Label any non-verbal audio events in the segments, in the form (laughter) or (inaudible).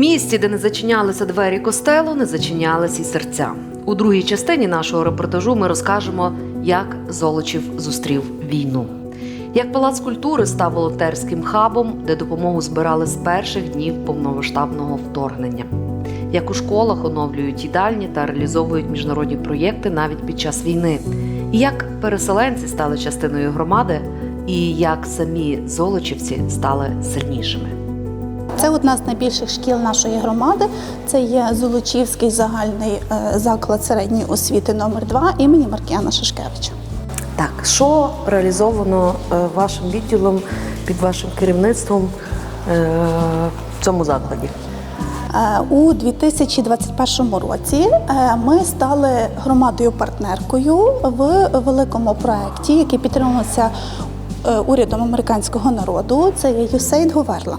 місті, де не зачинялися двері костелу, не зачинялися й серця. У другій частині нашого репортажу ми розкажемо, як Золочів зустрів війну. Як палац культури став волонтерським хабом, де допомогу збирали з перших днів повномасштабного вторгнення. Як у школах оновлюють їдальні та реалізовують міжнародні проєкти навіть під час війни, як переселенці стали частиною громади, і як самі золочівці стали сильнішими. Це одна з найбільших шкіл нашої громади. Це є Золочівський загальний е, заклад середньої освіти номер 2 імені Маркіяна Шашкевича. Так, що реалізовано е, вашим відділом під вашим керівництвом е, в цьому закладі? У 2021 році ми стали громадою-партнеркою в великому проєкті, який підтримувався урядом американського народу. Це є USAID Говерла.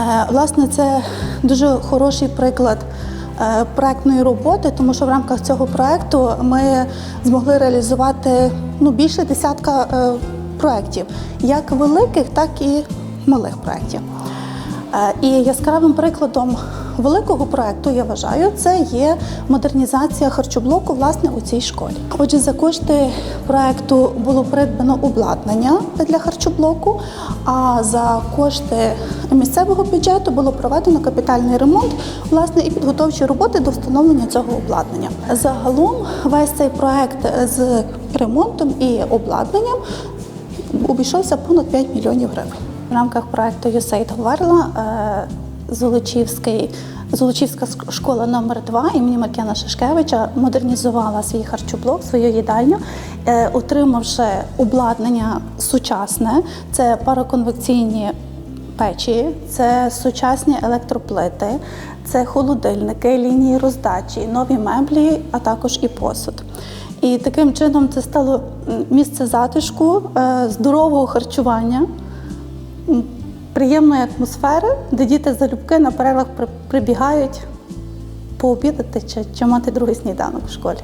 Е, Власне, це дуже хороший приклад е, проектної роботи, тому що в рамках цього проекту ми змогли реалізувати ну, більше десятка е, проєктів, як великих, так і малих проєктів. І яскравим прикладом великого проекту, я вважаю, це є модернізація харчоблоку власне у цій школі. Отже, за кошти проекту було придбано обладнання для харчоблоку, а за кошти місцевого бюджету було проведено капітальний ремонт, власне, і підготовчі роботи до встановлення цього обладнання. Загалом весь цей проект з ремонтом і обладнанням обійшовся понад 5 мільйонів гривень. В рамках проекту USAID Говерла е, Золочівський, Золочівська школа номер 2 імені Маркіяна Шишкевича модернізувала свій харчоблок, свою їдальню, е, отримавши обладнання сучасне, це пароконвекційні печі, це сучасні електроплити, це холодильники, лінії роздачі, нові меблі, а також і посуд. І таким чином це стало місце затишку, е, здорового харчування, приємної атмосфери, де діти залюбки на перервах прибігають пообідати чи, чи мати другий сніданок в школі.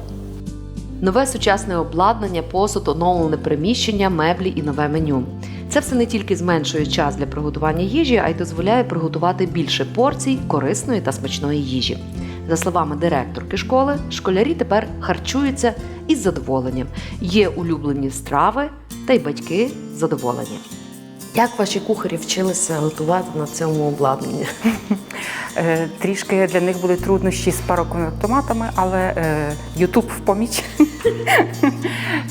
Нове сучасне обладнання, посуд, оновлене приміщення, меблі і нове меню. Це все не тільки зменшує час для приготування їжі, а й дозволяє приготувати більше порцій корисної та смачної їжі. За словами директорки школи, школярі тепер харчуються із задоволенням. Є улюблені страви, та й батьки задоволені. Як ваші кухарі вчилися готувати на цьому обладнанні? (laughs) Е, Трішки для них були труднощі з пароконвектоматами, але е, Ютуб в поміч. (laughs)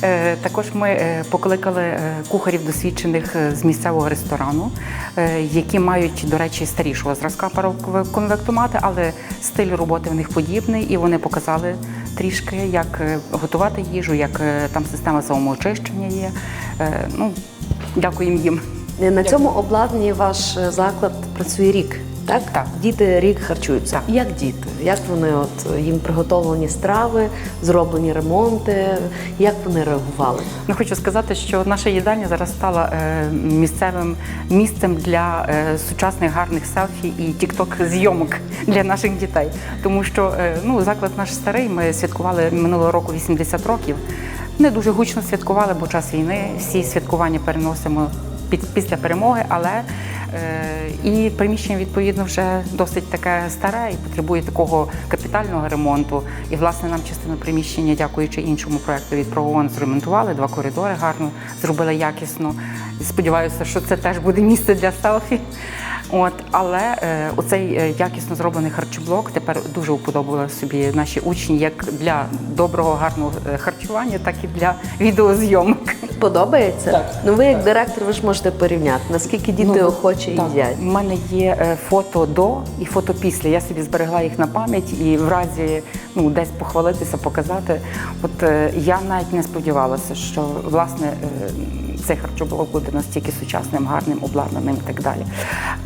Е, Також ми е, покликали е, кухарів досвідчених е, з місцевого ресторану, е, які мають, до речі, старішого зразка пароконвектомати, але стиль роботи в них подібний, і вони показали трішки, як е, готувати їжу, як е, там система самоочищення є. Е, Ну, дякуємо їм. На цьому обладнанні ваш е, заклад працює рік. Так? Так. Діти рік харчуються. Так. Як діти? Як вони от їм приготовлені страви, зроблені ремонти? Як вони реагували? Ну, хочу сказати, що наша їдальня зараз стала е, місцевим місцем для е, сучасних гарних селфі і тікток зйомок для наших дітей. Тому що е, ну, заклад наш старий. Ми святкували минулого року 80 років. Не дуже гучно святкували, бо час війни. Всі святкування переносимо після перемоги, але е, і приміщення відповідно вже досить таке старе і потребує такого капітального ремонту. І власне нам частину приміщення, дякуючи іншому проекту від зремонтували два коридори гарно зробили якісно. Сподіваюся, що це теж буде місце для селфі. От, але е, оцей е, якісно зроблений харчоблок тепер дуже уподобали собі наші учні як для доброго гарного е, харчування, так і для відеозйомок. Подобається? Так. Ну ви як директор, ви ж можете порівняти, наскільки діти Ну, охоче так. їдять. У мене є е, фото до і фото після. Я собі зберегла їх на пам'ять і в разі ну, десь похвалитися, показати. От е, я навіть не сподівалася, що власне е, цей харчоблок буде настільки сучасним, гарним, обладнаним і так далі.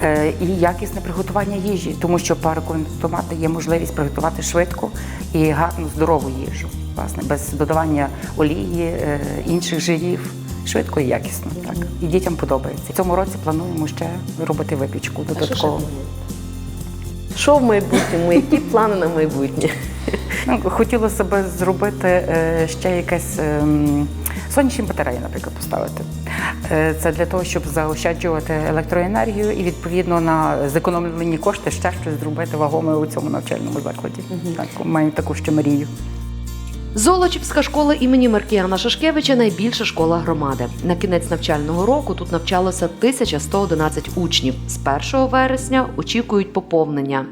Е, І якісне приготування їжі, тому що пароконвектомат дає можливість приготувати швидко і гарну здорову їжу, власне, без додавання олії, е, інших жирів. Швидко і якісно, так і дітям подобається. В цьому році плануємо ще робити випічку додатково. Що в майбутньому? Які плани на майбутнє? Ну, хотілося б зробити е, ще якесь ем, сонячні батареї, наприклад, поставити. Е, Це для того, щоб заощаджувати електроенергію і відповідно на зекономлені кошти ще щось зробити вагоме у цьому навчальному закладі. Так, маю таку ще мрію. Золочівська школа імені Маркіяна Шашкевича найбільша школа громади. На кінець навчального року тут навчалося 1111 учнів. З 1 вересня очікують поповнення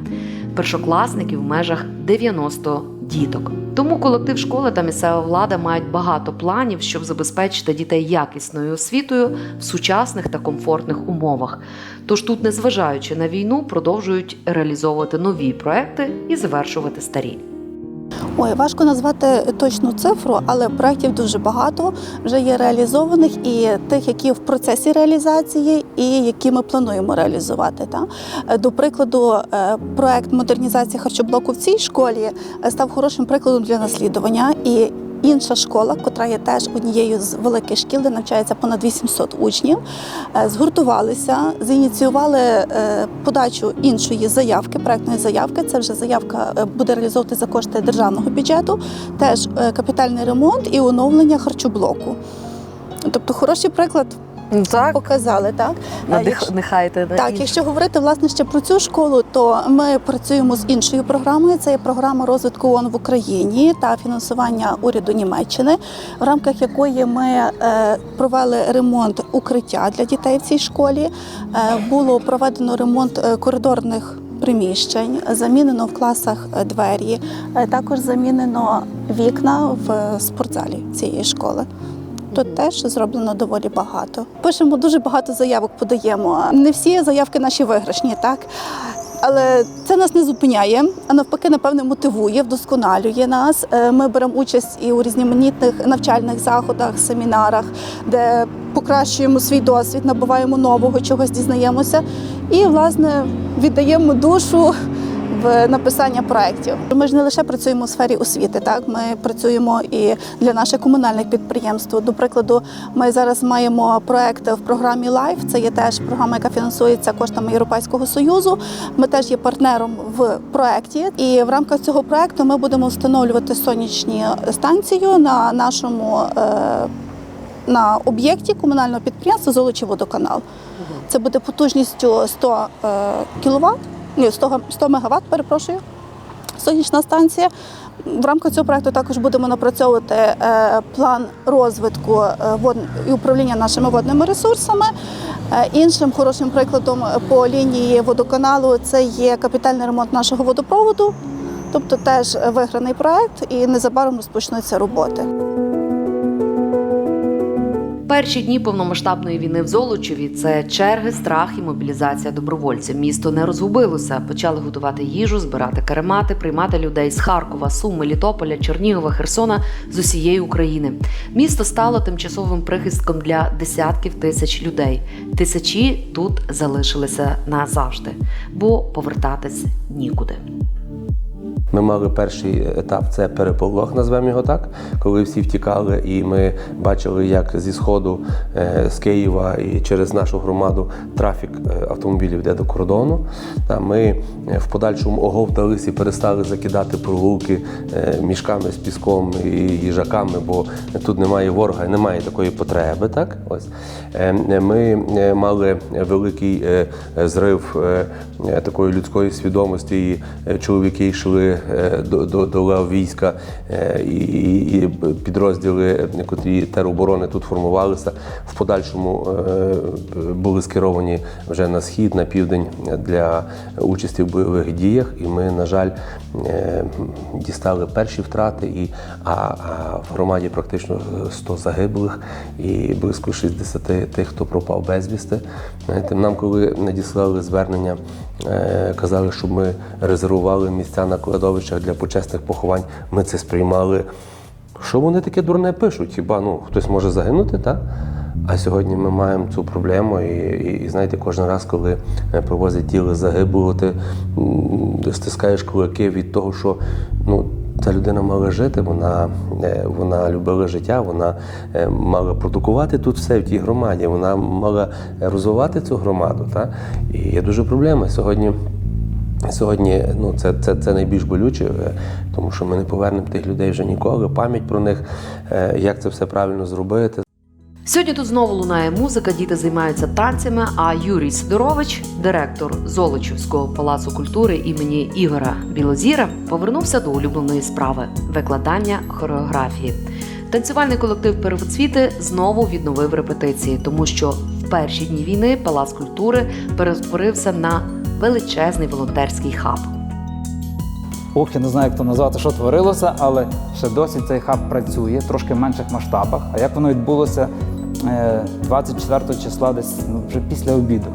першокласників в межах 90 діток. Тому колектив школи та місцева влада мають багато планів, щоб забезпечити дітей якісною освітою в сучасних та комфортних умовах. Тож тут, незважаючи на війну, продовжують реалізовувати нові проекти і завершувати старі. Ой, важко назвати точну цифру, але проєктів дуже багато вже є реалізованих і тих, які в процесі реалізації, і які ми плануємо реалізувати. Та? До прикладу, е, проект модернізації харчоблоку в цій школі е, став хорошим прикладом для наслідування. І Інша школа, котра є теж однією з великих шкіл, де навчається понад 800 учнів, е, згуртувалися, зініціювали е, подачу іншої заявки, проектної заявки. Це вже заявка е, буде реалізовувати за кошти державного бюджету, теж капітальний ремонт і оновлення харчоблоку. Тобто, хороший приклад Так, показали, так? Е, якщо- нехайте так, якщо говорити власне ще про цю школу, то ми працюємо з іншою програмою. Це є програма розвитку ООН в Україні та фінансування уряду Німеччини, в рамках якої ми е, провели ремонт укриття для дітей в цій школі. Е, Було проведено ремонт е, коридорних. Приміщень замінено в класах двері, також замінено вікна в спортзалі цієї школи. Тут теж зроблено доволі багато. Пишемо дуже багато заявок, подаємо. Не всі заявки наші виграшні, так. Але це нас не зупиняє, а навпаки, напевне, мотивує, вдосконалює нас. Е, Ми беремо участь і у різноманітних навчальних заходах, семінарах, де покращуємо свій досвід, набуваємо нового, чогось дізнаємося. І, власне, віддаємо душу в написання проєктів. Ми ж не лише працюємо у сфері освіти, так ми працюємо і для наших комунальних підприємств. До прикладу, ми зараз маємо проект в програмі Life. Це є теж програма, яка фінансується коштами Європейського союзу. Ми теж є партнером в проєкті, і в рамках цього проекту ми будемо встановлювати сонячні станцію на нашому. е, На об'єкті комунального підприємства Золочий водоканал. Це буде потужністю 100 кВт, ні, 100, га- 100 МВт, перепрошую, сонячна станція. В рамках цього проекту також будемо напрацьовувати е, план розвитку е, вод... і управління нашими водними ресурсами. Е, іншим хорошим прикладом по лінії водоканалу це є капітальний ремонт нашого водопроводу, тобто теж виграний проект, і незабаром розпочнуться роботи. Перші дні повномасштабної війни в Золочеві це черги, страх і мобілізація добровольців. Місто не розгубилося. Почали готувати їжу, збирати каремати, приймати людей з Харкова, Суми, Літополя, Чернігова, Херсона з усієї України. Місто стало тимчасовим прихистком для десятків тисяч людей. Тисячі тут залишилися назавжди, бо повертатись нікуди. Ми мали перший етап це переполох, назвемо його так, коли всі втікали, і ми бачили, як зі сходу е, з Києва і через нашу громаду трафік е, автомобілів йде до кордону. Та ми е, в подальшому оговтались і перестали закидати прогулки е, мішками з піском і їжаками, бо тут немає ворога, немає такої потреби. Так, ось ми мали великий зрив такої людської свідомості. і Чоловіки йшли е, до, до, до лав війська е, і, і підрозділи, е, котрі тероборони тут формувалися, в подальшому були скеровані вже на схід, на південь для участі в бойових діях. І ми, на жаль, дістали перші втрати, і, а, а в громаді практично 100 загиблих і близько 60 тих, хто пропав безвісти. Нам, коли надіслали звернення, е, казали, щоб ми резервували місця на кладовищах для почесних поховань, ми це сприймали. Що вони таке дурне пишуть? Хіба ну хтось може загинути, так? А сьогодні ми маємо цю проблему, і, і, і знаєте, кожен раз, коли е, привозять тіло загиблого, ти стискаєш кулаки від того, що ну. Ця людина мала жити, вона, е, вона любила життя, вона е, мала продукувати тут все в тій громаді, вона мала розвивати цю громаду. Та? І є дуже проблема. Сьогодні Сьогодні ну, це, це, це найбільш болюче, тому що ми не повернемо тих людей вже ніколи. Пам'ять про них, як це все правильно зробити. Сьогодні тут знову лунає музика, діти займаються танцями. А Юрій Сидорович, директор Золочівського палацу культури імені Ігора Білозіра, повернувся до улюбленої справи викладання хореографії. Танцювальний колектив Первоцвіти знову відновив репетиції, тому що в перші дні війни палац культури перетворився на величезний волонтерський хаб. Ох, я не знаю, як то назвати, що творилося, але ще досі цей хаб працює, трошки менших масштабах. А як воно відбулося 24 числа, десь ну, вже після обіду.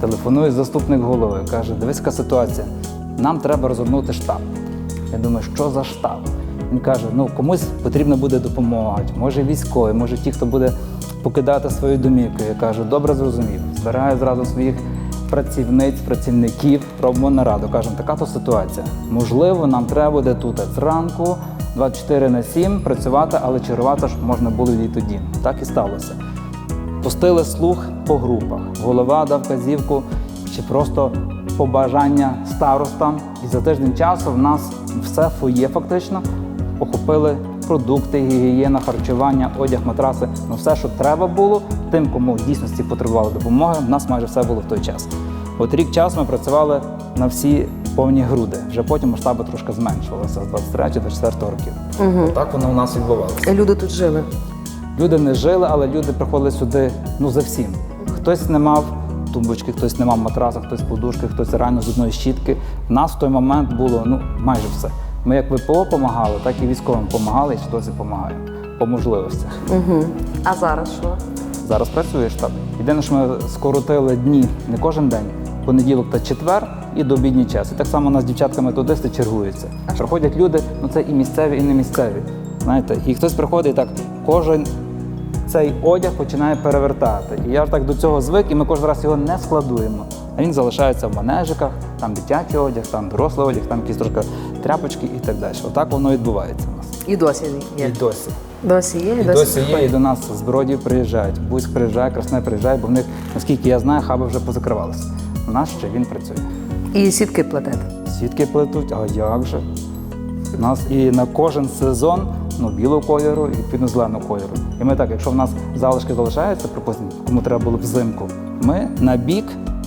Телефонує заступник голови, каже: дивись, ситуація. Нам треба розгорнути штаб. Я думаю, що за штаб? Він каже: ну комусь потрібна буде допомога, може військові, може ті, хто буде покидати свою домівку. Я кажу, добре зрозумів. Збираю зразу своїх працівниць, працівників, робимо нараду. Кажемо, така то ситуація. Можливо, нам треба буде тут зранку 24 на 7 працювати, але чергувати ж можна було і тоді. Так і сталося. Пустили слух по групах. Голова дав вказівку чи просто побажання старостам. І за тиждень часу в нас все фоє фактично охопили продукти, гігієна, харчування, одяг, матраси. Ну все, що треба було, тим, кому в дійсності потребували допомоги, в нас майже все було в той час. От рік часу ми працювали на всі повні груди. Вже потім масштаби трошки зменшувалися з 23 до 4 років. Угу. Так воно у нас відбувалося. Люди тут жили. Люди не жили, але люди приходили сюди ну за всім. Хтось не мав тумбочки, хтось не мав матраса, хтось подушки, хтось реально з одної щітки. У нас в той момент було ну майже все. Ми як ВПО допомагали, так і військовим допомагали, і досі допомагаємо по можливостях. Угу. А зараз що? Зараз працює штаб. Єдине, що ми скоротили дні не кожен день, понеділок та четвер і до обідній час. І так само у нас дівчатка-методисти чергуються. Приходять люди, ну це і місцеві, і не місцеві. Знаєте, і хтось приходить і так, кожен цей одяг починає перевертати. І я ж так до цього звик, і ми кожен раз його не складуємо. А він залишається в манежиках, там дитячий одяг, там дорослий одяг, там якісь трошки тряпочки і так далі. Отак воно відбувається у нас. І досі є. І досі. Досі є, І досі є, і до нас з Бродів приїжджають. Бузьк приїжджає, Красне приїжджає, бо в них, наскільки я знаю, хаби вже позакривалися. Нас ще він працює. І сітки плетете. Сітки плетуть, а як же? У нас і на кожен сезон ну, білого кольору і відповідно зеленого кольору. І ми так, якщо в нас залишки залишаються, припустимо, кому треба було взимку, ми на бік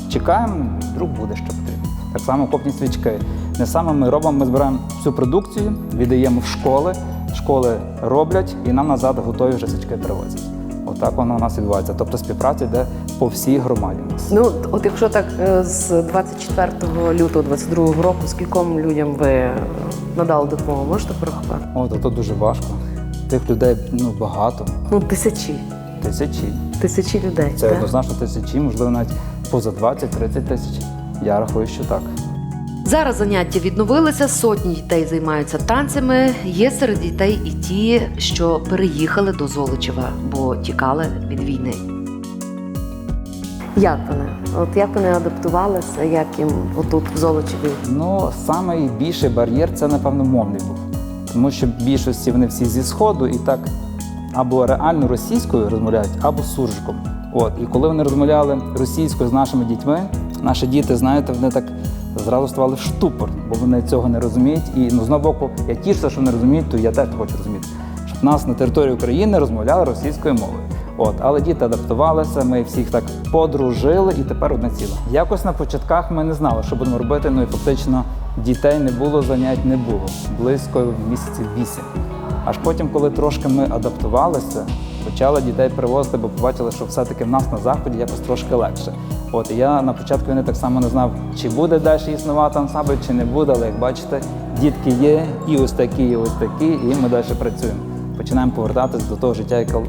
чекаємо, вдруг буде що потрібно. Так само копні свічки. Не саме ми робимо, ми збираємо всю продукцію, віддаємо в школи, школи роблять і нам назад готові вже свічки привозять. Отак воно у нас відбувається. Тобто співпраця йде по всій громаді. у нас. Ну, от якщо так е, з 24 лютого 22 року, скільком людям ви е, надали допомогу, можете порахувати? От, то дуже важко. Тих людей ну, багато, Ну, тисячі. тисячі. Тисячі людей. Це так? однозначно тисячі, можливо, навіть поза 20-30 тисяч. Я рахую, що так. Зараз заняття відновилися, сотні дітей займаються танцями. Є серед дітей і ті, що переїхали до Золочева, бо тікали від війни. Як вони? От як вони адаптувалися, як їм отут в Золочеві? Ну, найбільший бар'єр це, напевно, мовний був. Тому що в більшості вони всі зі Сходу і так або реально російською розмовляють, або суржиком. От, і коли вони розмовляли російською з нашими дітьми, наші діти, знаєте, вони так зразу ставали в штупор, бо вони цього не розуміють. І ну, з одного боку, я тішуся, що вони розуміють, то я теж хочу розуміти, щоб нас на території України розмовляли російською мовою. От, але діти адаптувалися, ми всіх так подружили і тепер одне ціле. Якось на початках ми не знали, що будемо робити. Ну і фактично дітей не було, занять не було близько місяців вісім. Аж потім, коли трошки ми адаптувалися, почали дітей привозити, бо побачили, що все-таки в нас на заході якось трошки легше. От я на початку війни так само не знав, чи буде далі існувати ансамбль, чи не буде. Але як бачите, дітки є, і ось такі, і ось такі, і ми далі працюємо. Починаємо повертатись до того життя, яке,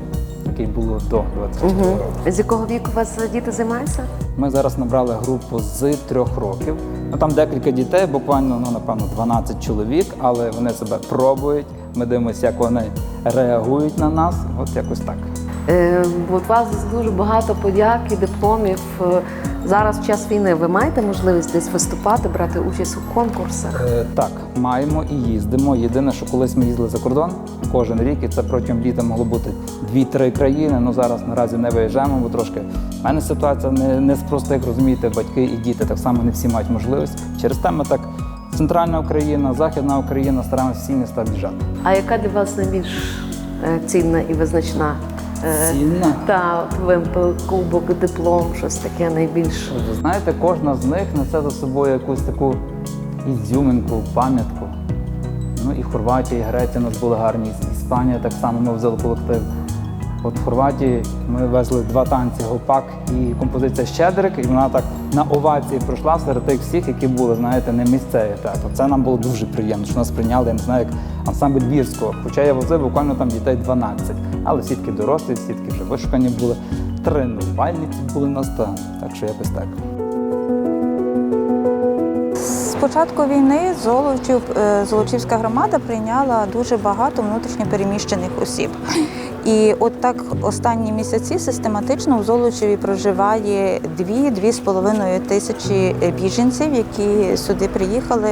яке було до 24 року. З якого віку у вас діти займаються? Ми зараз набрали групу з трьох років. Ну там декілька дітей, буквально ну напевно 12 чоловік, але вони себе пробують. Ми дивимося, як вони реагують на нас. От якось так. Е, бо от у вас дуже багато подяк і дипломів. Е, Зараз в час війни ви маєте можливість десь виступати, брати участь у конкурсах? Е, так, маємо і їздимо. Єдине, що колись ми їздили за кордон кожен рік, і це протягом літа могло бути 2-3 країни. Ну зараз наразі не виїжджаємо, бо трошки в мене ситуація не, не з простих, розумієте, батьки і діти так само не всі мають можливість. Через те ми так центральна Україна, західна Україна стараємося всі міста об'їжджати. А яка для вас найбільш е, цінна і визначна Е, Цінна. Та вимпел, кубок, диплом, щось таке найбільше. Ви знаєте, кожна з них несе за собою якусь таку ізюминку, пам'ятку. Ну і Хорватія, і Греція у нас були гарні, Іспанія так само ми взяли колектив. От в Хорватії ми везли два танці гопак і композиція Щедрик, і вона так на овації пройшла серед тих всіх, які були, знаєте, не місцеві. Так, це нам було дуже приємно, що нас прийняли, я не знаю, як ансамбль Вірського. Хоча я возив буквально там дітей 12. Але сітки дорослі, сітки вже вишукані були. Тренувальниці були на стан. Так що якось так. З початку війни Золочів, е, Золочівська громада прийняла дуже багато внутрішньопереміщених осіб. І от так останні місяці систематично в Золочеві проживає 2-2,5 тисячі біженців, які сюди приїхали.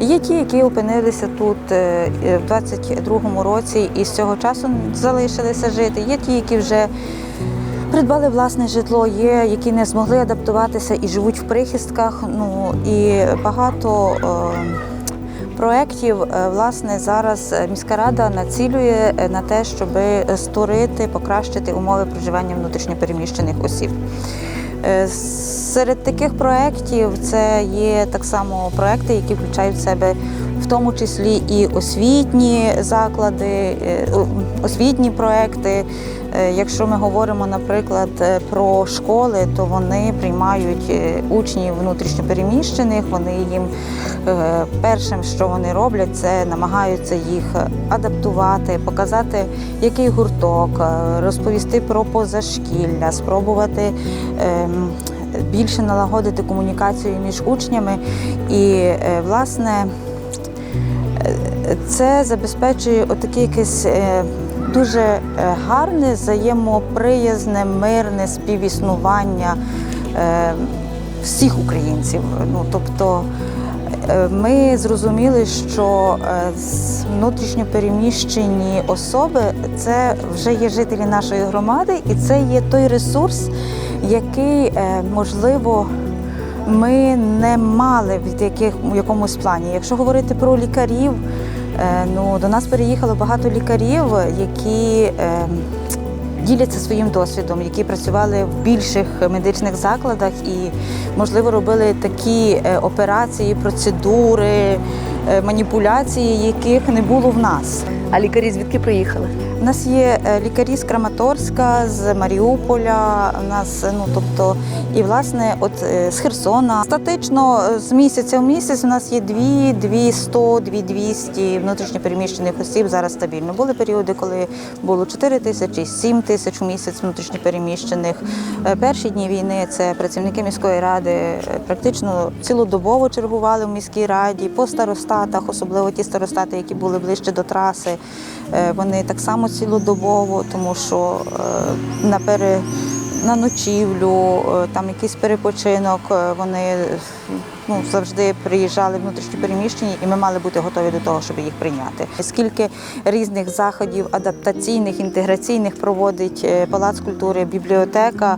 Є ті, які опинилися тут е, в 22-му році і з цього часу залишилися жити. Є ті, які вже Придбали власне житло, є, які не змогли адаптуватися і живуть в прихистках. Ну і багато е, проєктів е, власне зараз міська рада націлює е, на те, щоб створити, покращити умови проживання внутрішньопереміщених осіб. Е, Серед таких проєктів це є так само проєкти, які включають в себе в тому числі і освітні заклади, е, освітні проєкти. Е, Якщо ми говоримо, наприклад, е, про школи, то вони приймають учнів внутрішньопереміщених. Вони їм першим, що вони роблять, це намагаються їх адаптувати, показати, який гурток, розповісти про позашкілля, спробувати. ем, Більше налагодити комунікацію між учнями і, власне, це забезпечує отаке якесь е, дуже е, гарне, взаємоприязне, мирне співіснування е, всіх українців. Ну, тобто ми зрозуміли, що е, з- внутрішньо переміщені особи це вже є жителі нашої громади, і це є той ресурс, який можливо ми не мали в яких, в якомусь плані. Якщо говорити про лікарів, ну, до нас переїхало багато лікарів, які е, діляться своїм досвідом, які працювали в більших медичних закладах і, можливо, робили такі е, операції, процедури, е, маніпуляції, яких не було в нас. А лікарі звідки приїхали? У нас є е, лікарі з Краматорська, з Маріуполя. У нас ну тобто, і власне, от е, з Херсона. Статично е, з місяця в місяць у нас є 2, 200, 2200 внутрішньопереміщених осіб. Зараз стабільно. Були періоди, коли було 4 тисячі, 7 тисяч у місяць внутрішньопереміщених. Е, Перші дні війни це працівники міської ради е, практично цілодобово чергували в міській раді по старостатах, особливо ті старостати, які були ближче до траси. Е, Вони так само цілодобово, тому що е, на пере на ночівлю, е, там якийсь перепочинок. е, Вони ну, завжди приїжджали внутрішньо переміщені, і ми мали бути готові до того, щоб їх прийняти. Скільки різних заходів адаптаційних, інтеграційних проводить е, палац культури, бібліотека,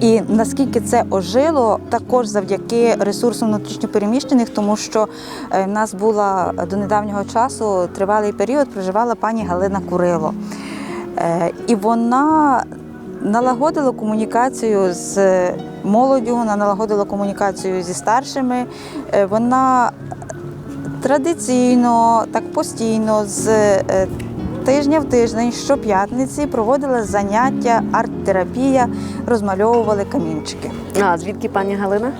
і наскільки це ожило, також завдяки ресурсам внутрішньопереміщених, тому що в нас була до недавнього часу тривалий період, проживала пані Галина Курило. І вона налагодила комунікацію з молоддю, вона налагодила комунікацію зі старшими. Е, Вона традиційно, так постійно, з е, тижня в тиждень, щоп'ятниці проводила заняття арт-терапія, розмальовували камінчики. А звідки пані Галина?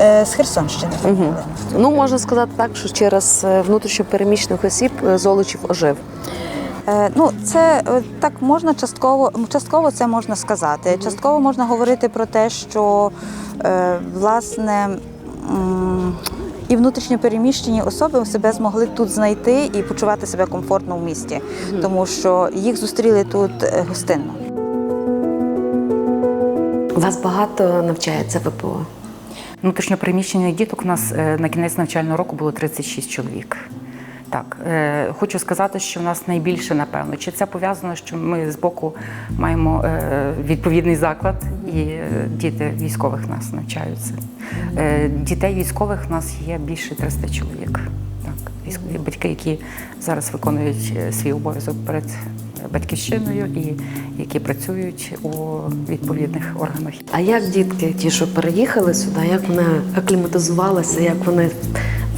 Е, З Херсонщини. Угу. Ну можна сказати так, що через внутрішньопереміщених осіб Золочів ожив. Е, Ну, це е, так можна частково, частково це можна сказати. Частково можна говорити про те, що е, власне. І внутрішньо переміщені особи себе змогли тут знайти і почувати себе комфортно в місті, тому що їх зустріли тут гостинно. У вас багато навчається ВПО. Внутрішньопереміщених діток у нас на кінець навчального року було 36 чоловік. Так, е, хочу сказати, що в нас найбільше, напевно, чи це пов'язано, що ми з боку маємо е, відповідний заклад, і е, діти військових в нас навчаються. Е, дітей військових у нас є більше 300 чоловік. Так, військові батьки, які зараз виконують е, свій обов'язок перед батьківщиною і які працюють у відповідних органах. А як дітки, ті, що переїхали сюди, як вони акліматизувалися, як вони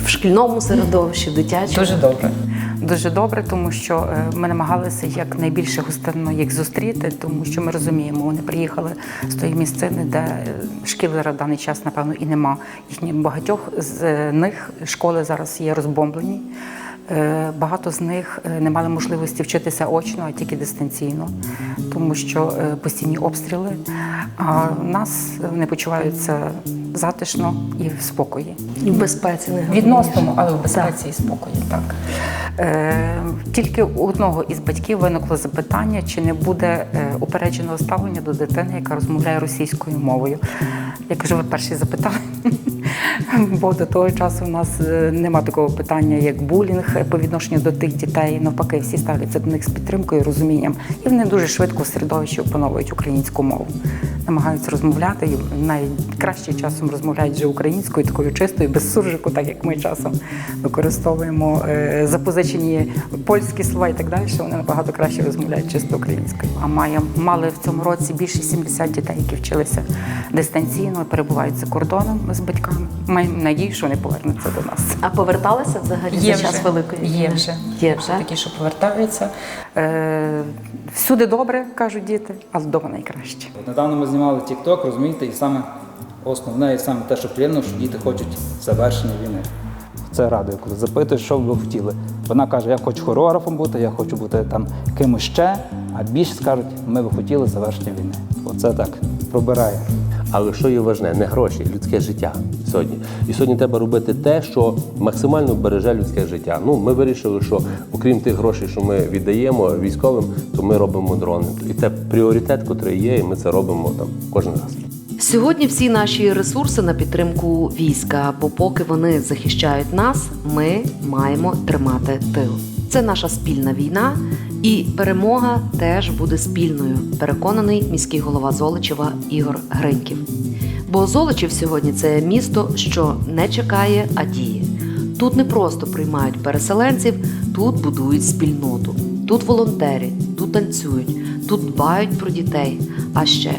в шкільному середовищі, в дитячому? Дуже добре. Дуже добре, тому що е, ми намагалися як найбільше гостинно їх зустріти, тому що ми розуміємо, вони приїхали з тої місцини, де шкіли шкіл в даний час, напевно, і нема. Їхні багатьох з е, них школи зараз є розбомблені. Е, Багато з них е, не мали можливості вчитися очно, а тільки дистанційно, тому що е, постійні обстріли. А в нас вони почуваються затишно і в спокої. І в безпеці не Відносному, але в безпеці і спокої, так. Тільки у одного із батьків виникло запитання, чи не буде упередженого ставлення до дитини, яка розмовляє російською мовою. Я кажу, ви перші запитали. Бо до того часу у нас е, нема такого питання, як булінг е, по відношенню до тих дітей. Навпаки, всі ставляться до них з підтримкою, розумінням, і вони дуже швидко в середовищі опановують українську мову, намагаються розмовляти і найкраще часом розмовляють вже українською, такою чистою, без суржику, так як ми часом використовуємо е, запозичені польські слова і так далі. Вони набагато краще розмовляють чисто українською. А має мали в цьому році більше 70 дітей, які вчилися дистанційно, перебувають за кордоном з батьками. Маємо надію, що вони повернуться до нас. А поверталися взагалі Є за час вже. великої Є вже. Є вже. Такі, що повертаються. Е, всюди добре, кажуть діти, але вдома найкраще. Недавно ми знімали TikTok, розумієте, і саме основне, і саме те, що приємно, що діти хочуть завершення війни. Це радує, коли запитуєш, що б ви хотіли. Вона каже, я хочу хореографом бути, я хочу бути там кимось ще, а більше скажуть, ми б хотіли завершення війни. Оце так пробирає. Але що є важне, не гроші, людське життя сьогодні. І сьогодні треба робити те, що максимально береже людське життя. Ну, ми вирішили, що окрім тих грошей, що ми віддаємо військовим, то ми робимо дрони. І це пріоритет, який є, і ми це робимо там кожен раз. Сьогодні всі наші ресурси на підтримку війська, бо поки вони захищають нас, ми маємо тримати тил. Це наша спільна війна, і перемога теж буде спільною. Переконаний міський голова Золочева Ігор Гриньків. Бо Золочів сьогодні це місто, що не чекає, а діє. Тут не просто приймають переселенців, тут будують спільноту, тут волонтерять, тут танцюють, тут дбають про дітей. А ще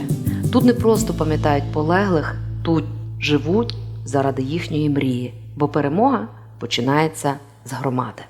тут не просто пам'ятають полеглих, тут живуть заради їхньої мрії, бо перемога починається з громади.